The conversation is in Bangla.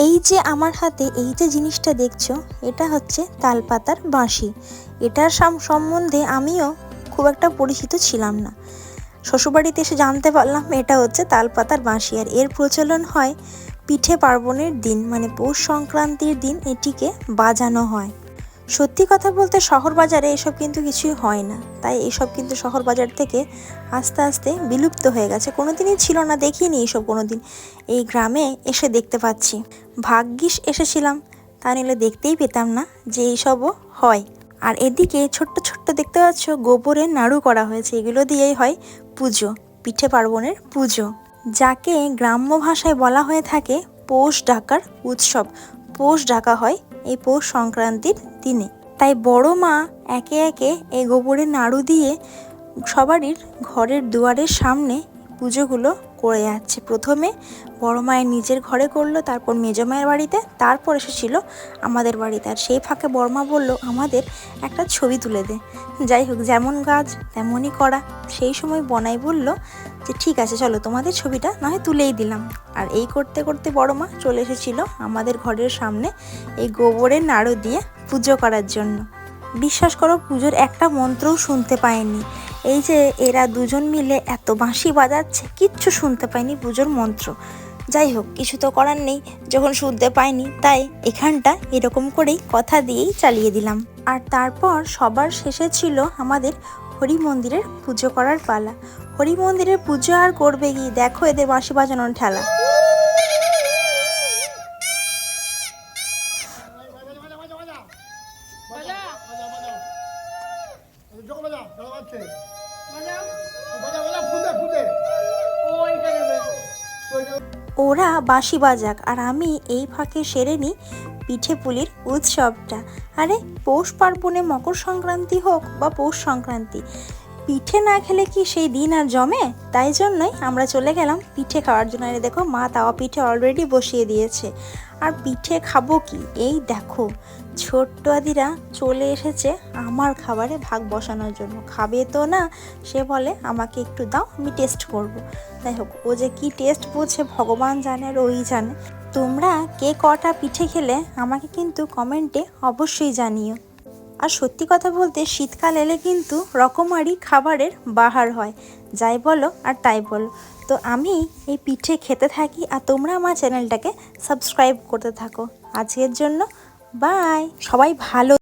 এই যে আমার হাতে এই যে জিনিসটা দেখছ, এটা হচ্ছে তালপাতার বাঁশি। এটার সাম- সম্বন্ধে আমিও খুব একটা পরিচিত ছিলাম না। শ্বশুরবাড়িতে এসে জানতে পারলাম এটা হচ্ছে তালপাতার বাঁশি। আর এর প্রচলন হয় পিঠে পার্বণের দিন মানে পৌষ সংক্রান্তির দিন এটিকে বাজানো হয়। সত্যি কথা বলতে শহর বাজারে এসব কিন্তু কিছুই হয় না। তাই এসব কিন্তু শহর বাজার থেকে আস্তে আস্তে বিলুপ্ত হয়ে গেছে। কোনোদিনই ছিল না, দেখিনি এসব কোনোদিন। এই গ্রামে এসে দেখতে পাচ্ছি। ভাগ্যিস এসেছিলাম। তা নিলে দেখতেই পেতাম না যে এইসবও হয়। আর এদিকে ছোট্ট ছোট্ট দেখতে পাচ্ছ গোবরের নাড়ু করা হয়েছে। এগুলো দিয়েই হয় পুজো, পিঠে পার্বণের পুজো। যাকে গ্রাম্য ভাষায় বলা হয়ে থাকে, পৌষ ডাকার উৎসব। পৌষ ডাকা হয় এই পৌষ সংক্রান্তির দিনে তাই বড় মা একে একে এই গোবরের নাড়ু দিয়ে সবারই ঘরের দুয়ারের সামনে পুজোগুলো করে যাচ্ছে। প্রথমে বড় মায়ের নিজের ঘরে করল, তারপর মেজো মায়ের বাড়িতে, তারপর এসেছিল আমাদের বাড়িতে। আর সেই ফাঁকে বড়মা বলল, আমাদের একটা ছবি তুলে দে। যাই হোক, যেমন গাছ, তেমনই করা সেই সময় বনাই বলল যে, ঠিক আছে, চলো তোমাদের ছবিটা না হয় তুলেই দিলাম। আর এই করতে করতে বড় মা চলে এসেছিল আমাদের ঘরের সামনে এই গোবরের নাড়ু দিয়ে পুজো করার জন্য। বিশ্বাস করো, পুজোর একটা মন্ত্রও শুনতে পায়নি এই যে এরা দুজন মিলে এত বাঁশি বাজাচ্ছে, কিচ্ছু শুনতে পায়নি পুজোর মন্ত্র। যাই হোক, কিছু তো করার নেই, যখন শুনতে পাইনি তাই এখানটা এরকম করেই কথা দিয়েই চালিয়ে দিলাম। আর তারপর সবার শেষে ছিল আমাদের হরি মন্দিরের পুজো করার পালা। হরি মন্দিরের পুজো আর করবে কি? দেখো এদের বাঁশি বাজানোর ঠেলা। ওরা বাঁশি বাজাক আর আমি এই ফাঁকে সেরে নিই পিঠে পুলির উৎসবটা। আরে, পৌষ পার্বণে মকর সংক্রান্তি হোক বা পৌষ সংক্রান্তি পিঠে না খেলে কি সেই দিন আর জমে? তাই জন্যই আমরা চলে গেলাম পিঠে খাওয়ার জন্য। দেখো, মা তাওয়া পিঠে অলরেডি বসিয়ে দিয়েছে। আর পিঠে খাব কি? এই দেখো, ছোট্ট আদিরা চলে এসেছে আমার খাবারে ভাগ বসানোর জন্য। খাবে তো না? সে বলে, আমাকে একটু দাও, আমি টেস্ট করব। যাই হোক, ও যে কি টেস্ট বুঝে ভগবান জানে আর ওই জানে। তোমরা কে কটা পিঠে খেলে আমাকে কিন্তু কমেন্টে অবশ্যই জানিও। আর সত্যি কথা বলতে শীতকাল এলে কিন্তু রকমারি খাবারের বাহার হয়। যাই বলো আর তাই বলো। তো আমি এই পিঠে খেতে থাকি আর তোমরা আমার চ্যানেলটাকে সাবস্ক্রাইব করতে থাকো। আজকের জন্য বাই। সবাই ভালো